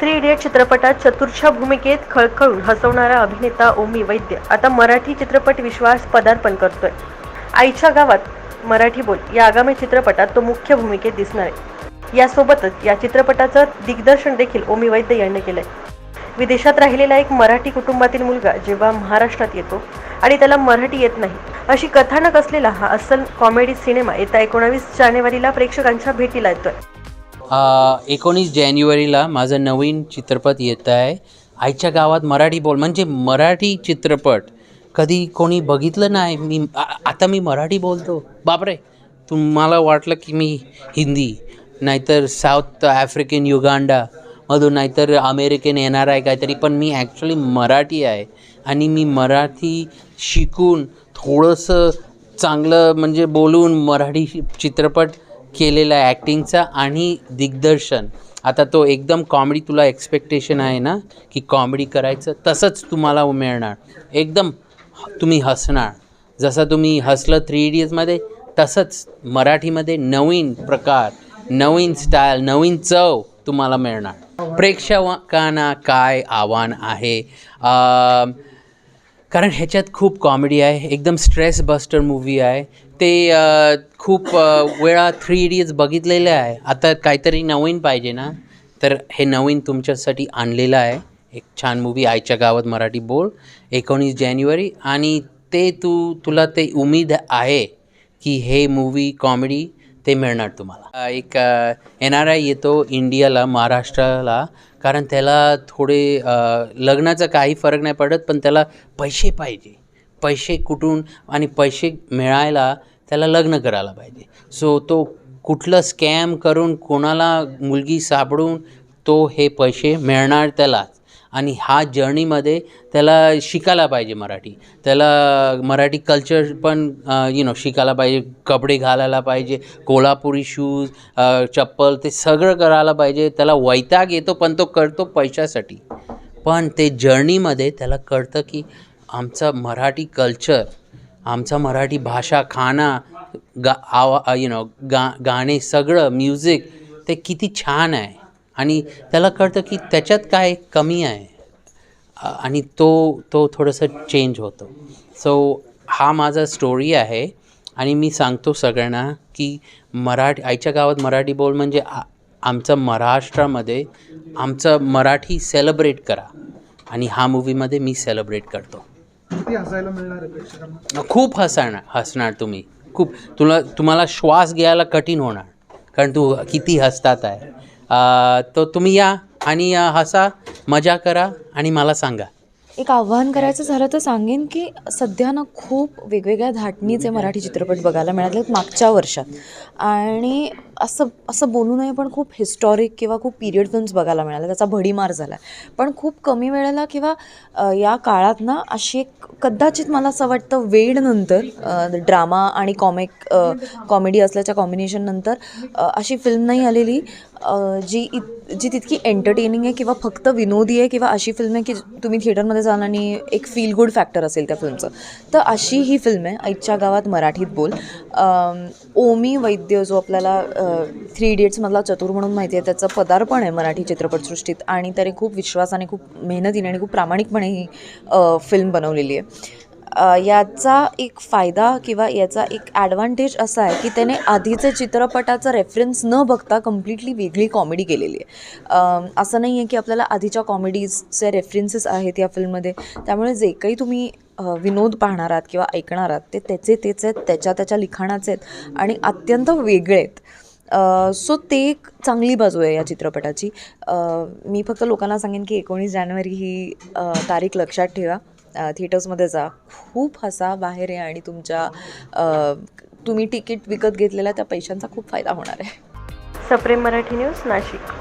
Three idiot चित्रपटात चतुरच्या भूमिकेत खळखळून हसवणारा अभिनेता ओमी वैद्य आता मराठी चित्रपट विश्वास पदार्पण करतोय. आईच्या गावात मराठी बोल या आगामी चित्रपटात तो मुख्य भूमिकेत दिसणार आहे. यासोबतच या चित्रपटाचं दिग्दर्शन देखील ओमी वैद्य यांनी केलंय. विदेशात राहिलेला एक मराठी कुटुंबातील मुलगा जेव्हा महाराष्ट्रात येतो आणि त्याला मराठी येत नाही अशी कथानक असलेला हा अस्सल कॉमेडी सिनेमा येत्या एकोणावीस जानेवारीला प्रेक्षकांच्या भेटीला येतोय. एकोणीस जानेवारीला माझं नवीन चित्रपट येत आहे. आईच्या गावात मराठी बोल म्हणजे मराठी चित्रपट. कधी कोणी बघितलं नाही मी आता मी मराठी बोलतो. बापरे तुम्हाला वाटलं की मी हिंदी नाहीतर साऊथ आफ्रिकन युगांडा मधून नाहीतर अमेरिकन येणार आहे काहीतरी पण मी ॲक्च्युली मराठी आहे. आणि मी मराठी शिकून थोडंसं चांगलं म्हणजे बोलून मराठी चित्रपट केलेला आहे ॲक्टिंगचा आणि दिग्दर्शन. आता तो एकदम कॉमेडी तुला एक्सपेक्टेशन आहे ना की कॉमेडी करायचं तसंच तुम्हाला मिळणार. एकदम तुम्ही हसणार. जसं तुम्ही हसलं थ्री इडियट्समध्ये तसंच मराठीमध्ये नवीन प्रकार नवीन स्टाईल नवीन चव तुम्हाला मिळणार. प्रेक्षकांना काय आव्हान आहे? कारण ह्याच्यात खूप कॉमेडी आहे. एकदम स्ट्रेस बस्टर मूवी आहे. ते खूप वेळा थ्री इडियट्स बघितलेले आहे. आता काहीतरी नवीन पाहिजे ना? तर हे नवीन तुमच्यासाठी आणलेलं आहे. एक छान मूवी आईच्या गावात मराठी बोल एकोणीस जानेवारी. आणि ते तू तुला ते उमेद आहे की हे मूवी कॉमेडी ते मिळणार तुम्हाला. एक एन आर आय येतो इंडियाला महाराष्ट्राला. कारण त्याला थोडे लग्नाचा काही फरक नाही पडत पण त्याला पैसे पाहिजे. पैसे कुठून आणि पैसे मिळायला त्याला लग्न करायला पाहिजे. सो तो कुठलं स्कॅम करून कोणाला मुलगी सापडून तो हे पैसे मिळणार त्यालाच. आणि हा जर्नीमध्ये त्याला शिकायला पाहिजे मराठी. त्याला मराठी कल्चर पण यु नो शिकायला पाहिजे. कपडे घालायला पाहिजे कोल्हापुरी शूज चप्पल ते सगळं करायला पाहिजे. त्याला वैताग येतो पण तो करतो पैशासाठी. पण ते जर्नीमध्ये त्याला कळतं की आमचं मराठी कल्चर आमचा मराठी भाषा खाना गा आवा यु नो गा गाणे सगळं म्युझिक ते किती छान आहे. आणि त्याला कळतं की त्याच्यात काय कमी आहे. आणि तो तो थोडंसं चेंज होतो. सो हा माझा स्टोरी आहे. आणि मी सांगतो सगळ्यांना की मराठी आईच्या गावात मराठी बोल म्हणजे आमचं महाराष्ट्रामध्ये आमचं मराठी सेलिब्रेट करा. आणि हा मूवीमध्ये मी सेलिब्रेट करतो. किती हसायला मिळणार आहे प्रेक्षकांना? खूप हसणार हसणार तुम्ही. खूप. तुला तुम्हाला श्वास घ्यायला कठीण होणार. कारण तू किती हसतात आहे. अं, तो तुम्ही या आणि अं, हसा मजा करा आणि मला सांगा. एक आव्हान करायचं झालं तर सांगेन की सध्या ना खूप वेगवेगळ्या धाटणीचे मराठी चित्रपट बघायला मिळाले मागच्या वर्षात. आणि असं असं बोलू नये पण खूप हिस्टॉरिक किंवा खूप पिरियड फिल्म्स बघायला मिळाल्या त्याचा भडीमार झाला. पण खूप कमी वेळेला किंवा या काळात ना अशी एक कदाचित मला असं वाटतं वेडनंतर ड्रामा आणि कॉमिक कॉमेडी असल्याच्या कॉम्बिनेशननंतर अशी फिल्म नाही आलेली जी इत जी तितकी एंटरटेनिंग आहे किंवा फक्त विनोदी आहे किंवा अशी फिल्म आहे की तुम्ही थिएटरमध्ये जाल आणि एक फील गुड फॅक्टर असेल त्या फिल्मचं तर अशी ही फिल्म आहे आईच्या गावात मराठीत बोल. ओमी वैद्य जो आपल्याला थ्री इडियट्समधला चतुर म्हणून माहिती आहे त्याचं पदार्पण आहे मराठी चित्रपटसृष्टीत आणि त्याने खूप विश्वासाने खूप मेहनतीने आणि खूप प्रामाणिकपणे ही फिल्म बनवलेली आहे. याचा एक फायदा किंवा याचा एक ॲडव्हान्टेज असा आहे की त्याने आधीचे चित्रपटाचा रेफरन्स न बघता कम्प्लिटली वेगळी कॉमेडी केलेली आहे. असं नाही आहे की आपल्याला आधीच्या कॉमेडीजचे रेफरन्सेस आहेत या फिल्ममध्ये त्यामुळे जे काही तुम्ही विनोद पाहणार आहात किंवा ऐकणार आहात ते त्याचे तेच आहेत त्याच्या त्याच्या लिखाणाचे आहेत आणि अत्यंत वेगळे आहेत. सो ते एक चांगली बाजू आहे या चित्रपटाची. मी फक्त लोकांना सांगेन की एकोणीस जानेवारी ही तारीख लक्षात ठेवा. थिएटर्समध्ये जा. खूप हसा बाहेर आहे आणि तुमच्या तुम्ही तिकीट विकत घेतलेल्या त्या पैशांचा खूप फायदा होणार आहे. सप्रेम मराठी न्यूज नाशिक.